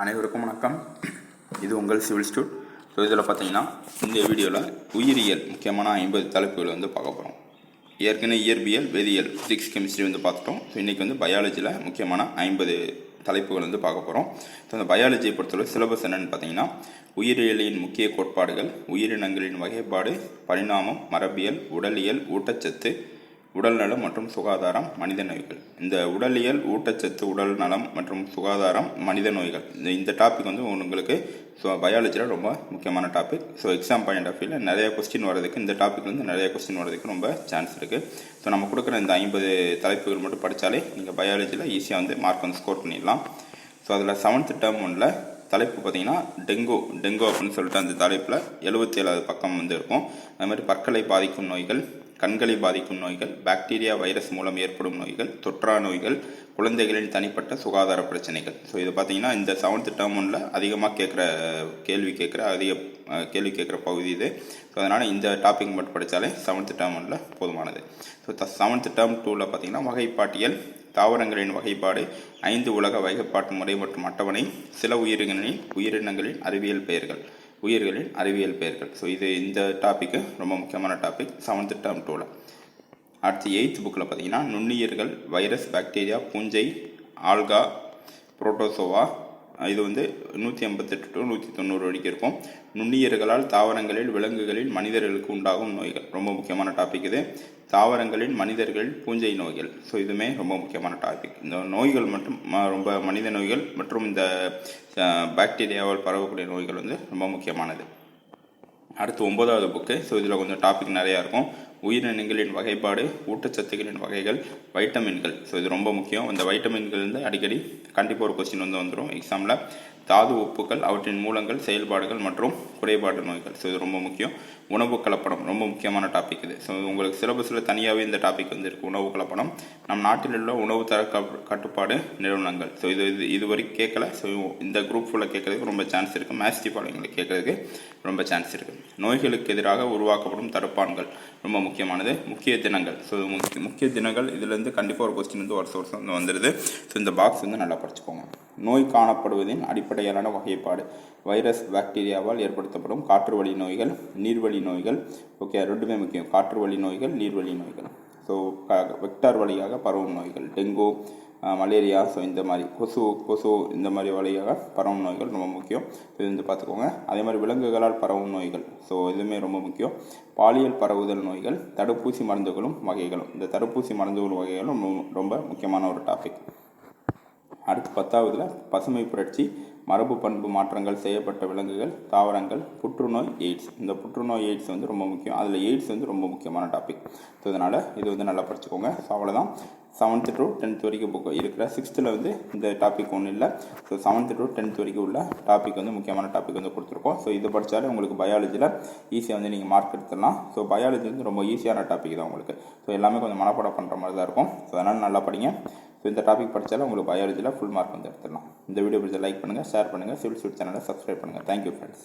அனைவருக்கும் வணக்கம். இது உங்கள் சிவில் ஸ்டூட். ஸோ இதில் பார்த்தீங்கன்னா இந்த வீடியோவில் உயிரியல் முக்கியமான ஐம்பது தலைப்புகள் வந்து பார்க்க போகிறோம் ஏற்கனவே இயற்பியல் வேதியியல் ஃபிசிக்ஸ் கெமிஸ்ட்ரி வந்து பார்த்துட்டோம். ஸோ இன்றைக்கி வந்து பயாலஜியில் முக்கியமான ஐம்பது தலைப்புகள் வந்து பார்க்க போகிறோம் ஸோ அந்த பயாலஜியை பொறுத்தவரை சிலபஸ் என்னென்னு பார்த்தீங்கன்னா உயிரியலின் முக்கிய கோட்பாடுகள் உயிரினங்களின் வகைப்பாடு பரிணாமம் மரபியல் உடலியல் ஊட்டச்சத்து உடல்நலம் மற்றும் சுகாதாரம் மனித நோய்கள். இந்த உடலியல் ஊட்டச்சத்து உடல் நலம் மற்றும் சுகாதாரம் மனித நோய்கள். இந்த இந்த டாபிக் வந்து உங்களுக்கு ஸோ பயாலஜியில் ரொம்ப முக்கியமான topic so exam point of வியூவில் நிறைய கொஸ்டின் வரதுக்கு இந்த டாப்பிக்லேருந்து வந்து நிறைய கொஸ்டின் வரதுக்கு ரொம்ப சான்ஸ் இருக்குது ஸோ நம்ம கொடுக்குற இந்த ஐம்பது தலைப்புகள் மட்டும் படித்தாலே நீங்கள் பயாலஜியில் ஈஸியாக வந்து மார்க் வந்து ஸ்கோர் பண்ணிடலாம். ஸோ அதில் செவன்த் டேர்ம் ஒன்றில் தலைப்பு பார்த்தீங்கன்னா டெங்கு டெங்கு அப்படின்னு சொல்லிட்டு அந்த தலைப்பில் எழுபத்தி ஏழாவது பக்கம் வந்து இருக்கும். அது மாதிரி பற்களை பாதிக்கும் நோய்கள் கண்களை பாதிக்கும் நோய்கள் பாக்டீரியா வைரஸ் மூலம் ஏற்படும் நோய்கள் தொற்றா நோய்கள் குழந்தைகளின் தனிப்பட்ட சுகாதார பிரச்சனைகள். ஸோ இது பார்த்தீங்கன்னா இந்த செவன்த் டேர்ம் ஒன்றில் அதிகமாக கேட்குற கேள்வி கேட்குற அதிக கேள்வி கேட்குற பகுதி இது. ஸோ அதனால் இந்த டாபிக் மட்டும் படித்தாலே செவன்த் டேர்ம் ஒன்றில் போதுமானது. ஸோ செவன்த் டேர்ம் டூவில் பார்த்தீங்கன்னா வகைப்பாட்டியல் தாவரங்களின் வகைப்பாடு ஐந்து உலக வகைப்பாட்டு முறை மற்றும் அட்டவணை சில உயிரினங்களின் உயிரினங்களின் அறிவியல் பெயர்கள். உயிர்களின் அறிவியல் பெயர்கள். ஸோ இது இந்த டாப்பிக்கு ரொம்ப முக்கியமான டாபிக் செவன்த் டேர்ம் டூவில் அடுத்து எயித் புக்கில் பார்த்தீங்கன்னா நுண்ணுயிர்கள் வைரஸ் பாக்டீரியா பூஞ்சை ஆல்கா புரோட்டோசோவா இது வந்து நூற்றி ஐம்பத்தெட்டு டு நூற்றி தொண்ணூறு வரைக்கும் இருக்கும். நுண்ணுயிர்களால் தாவரங்களில் விலங்குகளில் மனிதர்களுக்கு உண்டாகும் நோய்கள். ரொம்ப முக்கியமான டாபிக் இது. தாவரங்களில் மனிதர்களில் பூஞ்சை நோய்கள். ஸோ இதுவுமே ரொம்ப முக்கியமான டாபிக் இந்த நோய்கள் மட்டும் ம- ரொம்ப மனித நோய்கள் மற்றும் இந்த பாக்டீரியாவால் பரவக்கூடிய நோய்கள் வந்து ரொம்ப முக்கியமானது. அடுத்து ஒன்பதாவது புக்கு ஸோ இதில் கொஞ்சம் டாபிக் நிறையா இருக்கும். உயிரினங்களின் வகைப்பாடு ஊட்டச்சத்துக்களின் வகைகள் வைட்டமின்கள் ஸோ இது ரொம்ப முக்கியம். இந்த வைட்டமின்கள் வந்து அடிக்கடி கண்டிப்பாக ஒரு கொஸ்டின் வந்து வந்துடும் எக்ஸாமில் தாது உப்புக்கள் அவற்றின் மூலங்கள் செயல்பாடுகள் மற்றும் குறைபாடு நோய்கள். ஸோ இது ரொம்ப முக்கியம். உணவு கலப்படம் ரொம்ப முக்கியமான டாபிக் இது. ஸோ உங்களுக்கு சிலபஸில் தனியாகவே இந்த டாபிக் வந்து இருக்குது உணவு கலப்படம். நம் நாட்டில் உள்ள உணவு தர கட்டுப்பாடு நிறுவனங்கள். ஸோ இது இது இது வரைக்கும் கேட்கல. ஸோ இந்த குரூப் ஃபுல்லாக கேட்கறதுக்கு ரொம்ப சான்ஸ் இருக்குது மேஸ்டி பாலிங்களுக்கு கேட்கறதுக்கு ரொம்ப சான்ஸ் இருக்குது நோய்களுக்கு எதிராக உருவாக்கப்படும் தடுப்பான்கள் ரொம்ப முக்கியமானது. முக்கிய தினங்கள். ஸோ முக்கிய முக்கிய தினங்கள். இதுலேருந்து கண்டிப்பாக ஒரு கொஸ்டின் வந்து வருஷம் வருஷம் வந்து வந்துடுது ஸோ இந்த பாக்ஸ் வந்து நல்லா படிச்சுக்கோங்க. நோய் காணப்படுவதின் அடிப்படையிலான வகைப்பாடு. வைரஸ் பாக்டீரியாவால் ஏற்படுத்தப்படும் காற்று வழி நோய்கள் நீர்வழி நோய்கள். ஓகே ரெண்டுமே முக்கியம். காற்று வழி நோய்கள் நீர்வழி நோய்கள். ஸோ வெக்டார் வழியாக பரவும் நோய்கள். டெங்கு மலேரியா ஸோ இந்த மாதிரி. கொசு கொசு இந்த மாதிரி வழியாக பரவும் நோய்கள் ரொம்ப முக்கியம். இது வந்து பார்த்துக்கோங்க. அதே மாதிரி விலங்குகளால் பரவும் நோய்கள். ஸோ இதுவுமே ரொம்ப முக்கியம். பாலியல் பரவுதல் நோய்கள் தடுப்பூசி மருந்துகளும் வகைகளும். இந்த தடுப்பூசி மருந்துகள் வகைகளும் ரொம்ப- ரொம்ப முக்கியமான ஒரு டாபிக் அடுத்து பத்தாவதுல பசுமை புரட்சி மரபு பண்பு மாற்றங்கள் செய்யப்பட்ட விலங்குகள் தாவரங்கள் புற்றுநோய் எய்ட்ஸ். இந்த புற்றுநோய் எய்ட்ஸ் வந்து ரொம்ப முக்கியம். அதில் எய்ட்ஸ் வந்து ரொம்ப முக்கியமான டாபிக் ஸோ இதனால் இது வந்து நல்லா படிச்சுக்கோங்க. ஸோ அவ்வளோதான் செவன்த்து டு டென்த் வரைக்கும் புக் இருக்கிற சிக்ஸ்த்தில் வந்து இந்த டாபிக் ஒன்றும் இல்லை. ஸோ செவன்த்து டு டென்த் வரைக்கும் உள்ள டாபிக் வந்து முக்கியமான டாபிக் வந்து கொடுத்துருக்கோம். ஸோ இதை படித்தாலே உங்களுக்கு பயாலஜியில் ஈஸியாக வந்து நீங்கள் மார்க் எடுத்துடலாம். ஸோ பயாலஜி வந்து ரொம்ப ஈஸியான டாபிக் தான் உங்களுக்கு. ஸோ எல்லாமே கொஞ்சம் மனப்பாடம் பண்ணுற மாதிரி தான் இருக்கும். ஸோ அதனால் நல்லா படிங்க. ஸோ இந்த டாபிக் படித்தாலும் உங்களுக்கு பயாலஜியில் ஃபுல் மார்க் வந்து எடுத்துடலாம். இந்த வீடியோ பிடிச்ச லைக் பண்ணுங்கள் ஷேர் பண்ணுங்கள் சிவில் ஸ்வீட் சேனலை சப்ஸ்கிரைப் பண்ணுங்கள் தேங்க்யூ ஃப்ரெண்ட்ஸ்